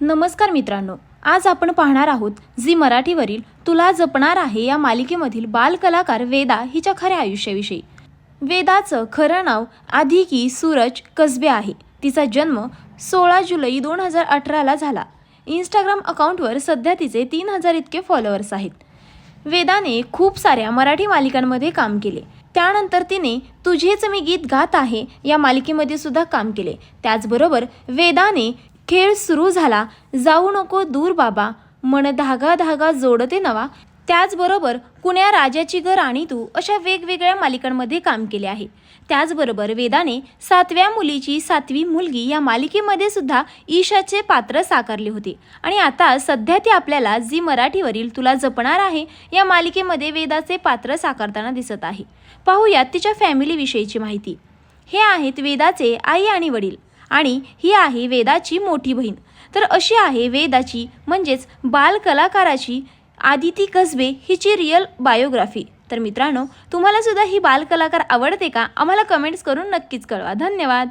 नमस्कार मित्रांनो आज आपण पाहणार आहोत झी मराठीवरील तुला जपणार आहे या मालिकेमधील बालकलाकार वेदा हिच्या खऱ्या आयुष्याविषयी. वेदाचं खरं नाव आधिकी सूरज कसबे आहे. तिचा जन्म सोळा जुलै दोन हजार अठराला झाला. इंस्टाग्राम अकाउंटवर सध्या तिचे तीन हजार इतके फॉलोअर्स आहेत. वेदाने खूप साऱ्या मराठी मालिकांमध्ये काम केले. त्यानंतर तिने तुझेच मी गीत गात आहे या मालिकेमध्ये सुद्धा काम केले. त्याचबरोबर वेदाने खेळ सुरू झाला. जाऊ नको दूर बाबा. मन धागा धागा जोडते नवा. त्याचबरोबर कुण्या राजाची ग राणी तू अशा वेगवेगळ्या मालिकांमध्ये काम केले आहे. त्याचबरोबर वेदाने सातव्या मुलीची सातवी मुलगी या मालिकेमध्ये सुद्धा ईशाचे पात्र साकारले होते. आणि आता सध्या ती आपल्याला जी मराठीवरील तुला जपणार आहे या मालिकेमध्ये वेदाचे पात्र साकारताना दिसत आहे. पाहूयात तिच्या फॅमिलीविषयीची माहिती. हे आहेत वेदाचे आई आणि वडील. आणि ही आहे वेदाची मोठी बहीण. तर अशी आहे वेदाची म्हणजेच बालकलाकाराची आदिती कसबे हिची रिअल बायोग्राफी तर मित्रांनो तुम्हाला सुद्धा ही बालकलाकार आवडते का? आम्हाला कमेंट्स करून नक्कीच कळवा. धन्यवाद!